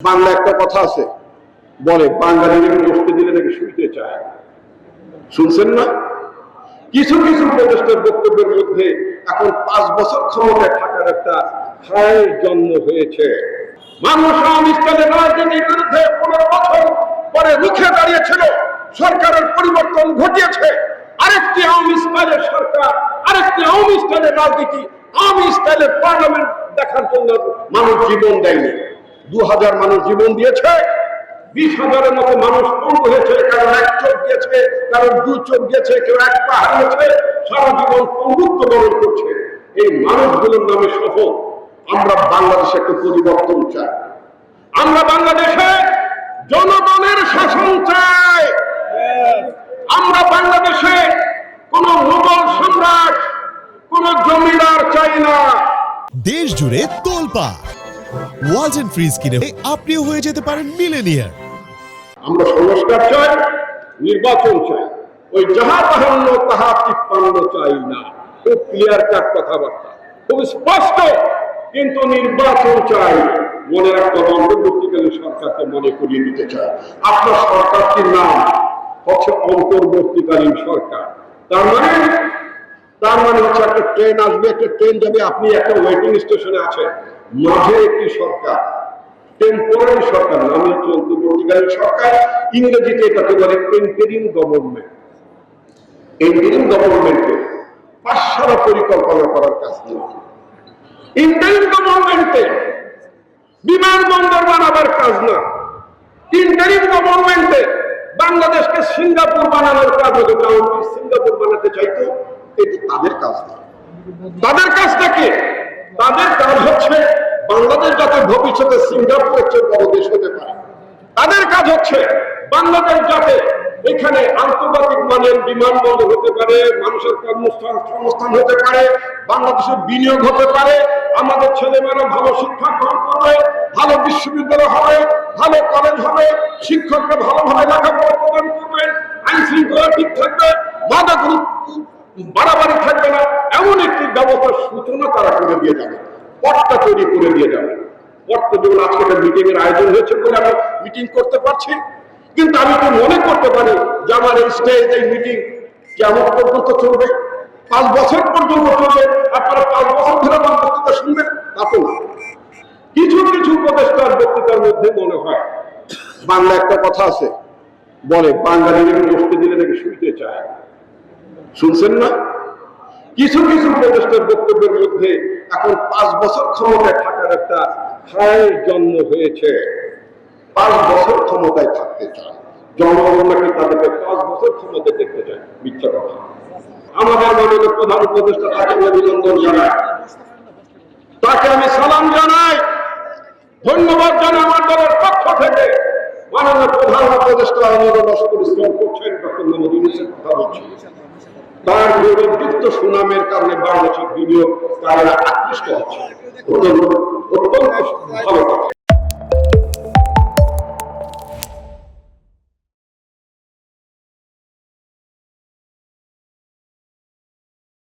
বাংলা একটা কথা আছে, বলে বাঙালিকে বসতে দিলে নাকি শুনতে চায় শুনছেন না? কিছু কিছু উপদেষ্টার বক্তব্যের মধ্যে এখন পাঁচ বছর ক্ষমতায় থাকার একটা হায়ের জন্ম হয়েছে। মানুষ আওয়ামী রাজনীতির বিরুদ্ধে পনেরো বছর পরে রুখে দাঁড়িয়েছিল, সরকারের পরিবর্তন ঘটিয়েছে। আরেকটি আওয়ামী স্টাইলের সরকার, আরেকটি আওয়ামী স্টাইলের রাজনীতি আওয়ামী স্টাইলের পার্লামেন্ট দেখার জন্য মানুষ জীবন দেয়নি। দু হাজার মানুষ জীবন দিয়েছে, বিশ হাজারের মতো মানুষ পঙ্গু হয়েছে, কারণ এক চোখ গেছে কারণ দু চোখ গেছে কেউ এক পা হারিয়েছে, সারা জীবন পঙ্গুত্ব বরণ করছে। এই মানুষগুলোর নামে সহ আমরা বাংলাদেশে একটা পরিবর্তন চাই। আমরা বাংলাদেশে জনগণের শাসন চাই। আমরা বাংলাদেশে কোন মুঘল সম্রাট, কোন জমিদার চাই না। দেশ জুড়ে তোলপা ওয়াজ এন্ড ফ্রিজ কিনে আপনিও হয়ে যেতে পারেন মিলেনিয়ার। আমরা সংস্কার চাই, নির্বাচন চাই। ওই যাহা তাহান্ন তাহা তিপ্পান্ন চাই না। খুব ক্লিয়ার কাট কথাবার্তা। খুব স্পষ্ট, কিন্তু নির্বাচন চাই। মনে রাখতে হবে, অন্তর্বর্তীকালীন সরকারকে মনে করিয়ে দিতে চাই। আপনার সরকারটির নাম হচ্ছে অন্তর্বর্তীকালীন সরকার। তার মানে তার মানে হচ্ছে একটা ট্রেন আসবে, একটা ট্রেন যাবে, আপনি একটা ওয়েটিং স্টেশনে আছেন। মাঝে একটি সরকার টেম্পোরারি সরকার, নাম হচ্ছে অন্তর্বর্তীকালীন সরকার, ইংরেজিতে এটাকে বলে ইন্টারিম গভর্নমেন্ট ইন্টারিম গভর্নমেন্টে পরিকল্পনা করার কাজ ইন্টারিম গভর্নমেন্টে বিমানবন্দর বানাবার কাজ না। ইন্টারিম গভর্নমেন্টে বাংলাদেশকে সিঙ্গাপুর বানানোর কাজ হতো সিঙ্গাপুর বানাতে চাইতো এটি তাদের কাজ তাদের কাজটা কি? তাদের কাজ হচ্ছে বাংলাদেশ যাতে ভবিষ্যতে সিঙ্গাপুরের চেয়ে বড় দেশ হতে পারে। তাদের কাজ হচ্ছে বাংলাদেশ যাতে এখানে আন্তর্জাতিক মানের বিমানবন্দর হতে পারে, মানুষের কর্মস্থান সংস্থান হতে পারে বাংলাদেশের বিনিয়োগ হতে পারে, আমাদের ছেলেমেয়েরা ভালো শিক্ষা গ্রহণ করবে, ভালো বিশ্ববিদ্যালয় হবে, ভালো কলেজ হবে, শিক্ষকরা ভালোভাবে লেখাপড়া প্রদান করবেন আইন শৃঙ্খলা ঠিক থাকবে মাদক বাড়াবাড়ি থাকবে না, এমন একটি ব্যবস্থার সূচনা তারা করে দিয়ে যাবে। পথটা তৈরি করে দিয়ে যাবে। পথটা যেমন আজকে একটা মিটিং এর আয়োজন হয়েছে বলে আমি মিটিং করতে পারছি। কিন্তু আমি তো মনে করতে পারি যে আমার এই স্টেজ এই মিটিং কেমন পর্যন্ত চলবে? পাঁচ বছর পর্যন্ত চলবে? আপনারা পাঁচ বছর ধরে আমার বক্তৃতা শুনবেন? তা তো না। কিছু কিছু উপদেষ্টার বক্তৃতার মধ্যে মনে হয় বাংলা একটা কথা আছে, বলে বাঙালিকে বসতে দিলে নাকি শুইতে চায়? শুনছেন না? কিছু কিছু উপদেষ্টার বক্তব্যের মধ্যে এখন পাঁচ বছর ক্ষমতায় থাকার একটা হায়ের জন্ম হয়েছে। পাঁচ বছর ক্ষমতায় থাকতে চায়। জনগণ নাকি তাদেরকে পাঁচ বছর ক্ষমতায় দেখতে চায়, মিথ্যা কথা। আমাদের মাননীয় প্রধান উপদেষ্টা তাকে অভিনন্দন জানাই। তাকে আমি সালাম জানাই। ধন্যবাদ জানাই আমার দলের পক্ষ থেকে। মাননীয় প্রধান উপদেষ্টা আমাদের অনিরলস পরিশ্রম করছেন ডক্টর মোহাম্মদ ইউনুসের কথা বলছি। তার গৌরবযুক্ত সুনামের কারণে বাংলাদেশের বিনিয়োগ তারা আকৃষ্ট হচ্ছে অত্যন্ত ভালো।